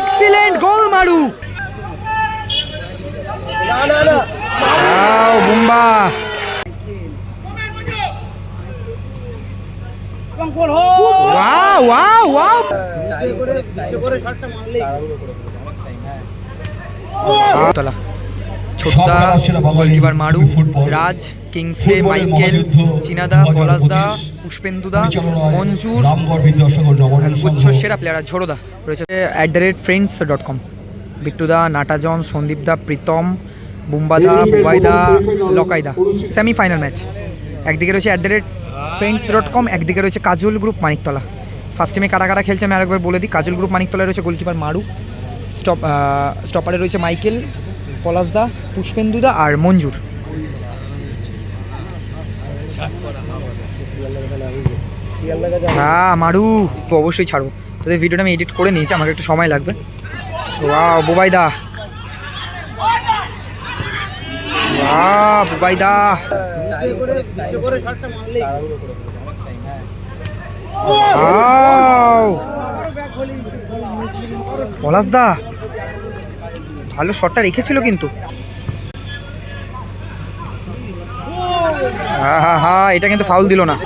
Excellent goal মারু Bumba wow wow wow তলা ছোটদা সবকটা সেরা বাঙালি গোলকিপার মারু রাজ ফুটবলের মাইকেল চিনাদা 2025 পলাশদা পুষ্পেন্দুদা মঞ্জুর রামগড় বিদ্যাসাগর নবরণ সেরা প্লেয়ার ঝোড়োদা রয়েছে at the rate friends dot com বিট্টুদা নাটাজন সন্দীপদা প্রীতম বুম্বাদা বুবাইদা লকাইদা। সেমি ফাইনাল ম্যাচ একদিকে রয়েছে at the rate friends dot com একদিকে রয়েছে কাজল গ্রুপ মানিকতলা। ফার্স্ট টাইমে কারা কারা খেলছে আমি আরেকবার বলে দিই। কাজল গ্রুপ মানিকতলায় রয়েছে গোলকিপার মারু স্টপ স্টপারে রয়েছে মাইকেল পলাশদা পুষ্পেন্দুদা আর মঞ্জুর। হ্যাঁ মারু অবশ্যই ছাড়বো। তোদের ভিডিওটা আমি এডিট করে নিয়েছি, আমাকে একটু সময় লাগবে। ওয়াও, বুবাইদা। পলাশদা। ভালো শটটা রেখেছিল কিন্তু। এটা কিন্তু ফাউল দিল না।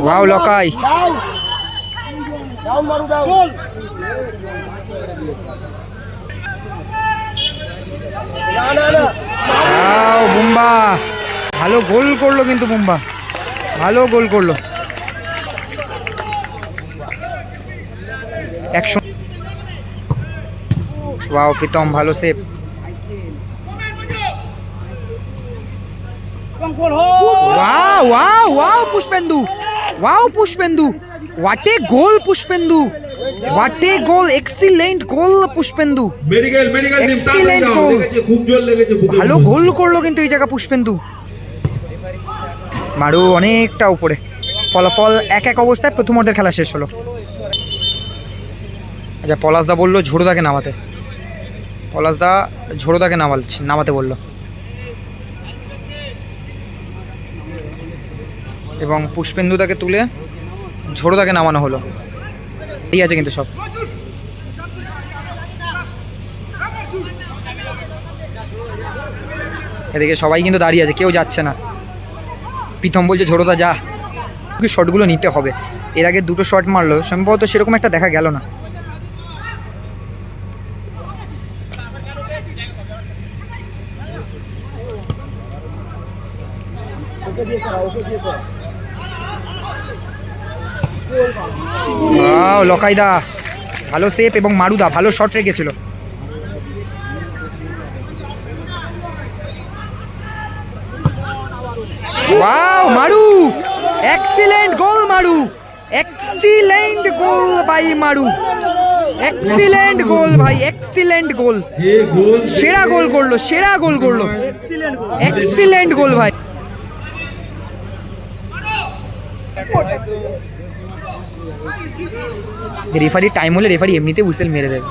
ওয়াও লকাই ওয়াও বুম্বা ভালো গোল করল কিন্তু বুম্বা ভালো গোল করল। একশো ওয়াও প্রীতম ভালো save wow wow wow Pushpendu. Wow Pushpendu. What a goal Pushpendu. What a goal excellent goal Pushpendu. Medical medical খুব জোর লেগেছে ভালো গোল করল কিন্তু এই জায়গা পুষ্পেন্দু। মারু অনেকটা উপরে। ফলাফল এক এক অবস্থায় প্রথম অর্ধের খেলা শেষ হলো। আচ্ছা পলাশদা বলল ঝোড়োদাকে নামাতে। পলাশদা ঝোড়োদাকে নামালছি নামাতে বলল। এবং পুষ্পেন্দুদাকে তুলে ঝোড়োদাকে নামানো হলো। এই আছে কিন্তু সব। এদিকে সবাই কিন্তু দাঁড়িয়ে আছে, কেউ যাচ্ছে না। প্রীতম বলছে, ঝোড়োদা, যা। শটগুলো নিতে হবে। এর আগে দুটো শট মারলো, সম্ভবত সেরকম একটা দেখা গেল না। Wow, লকাইদা। ভালো সেফ এবং মারুদা ভালো শট রেখেছিল। Wow Maru. Excellent goal Maru. Excellent goal by Maru. Excellent goal ভাই এক্সিলেন্ট গোল গোল। সেরা গোল করল সেরা গোল করল। এক্সিলেন্ট গোল ভাই। রেফারি টাইম হলে রেফারি এমনিতে হুইসেল মেরে দেবে।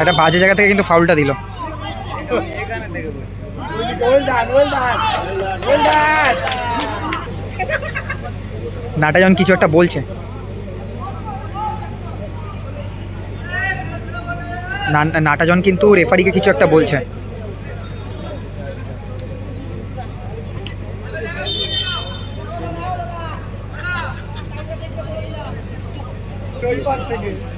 একটা বাজে জায়গা থেকে কিন্তু ফাউলটা দিল। নাটাজন কিছু একটা বলছে। নাটাজন কিন্তু রেফারিকে কিছু একটা বলছে। বাজি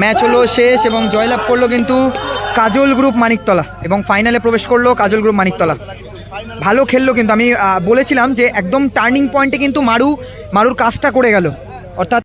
ম্যাচ হলো শেষ এবং জয়লাভ করল কিন্তু কাজল গ্রুপ মানিকতলা এবং ফাইনালে প্রবেশ করল কাজল গ্রুপ মানিকতলা। ভালো খেললো কিন্তু আমি বলেছিলাম যে একদম টার্নিং পয়েন্টে কিন্তু মারু, মারুর কাজটা করে গেল। অর্থাৎ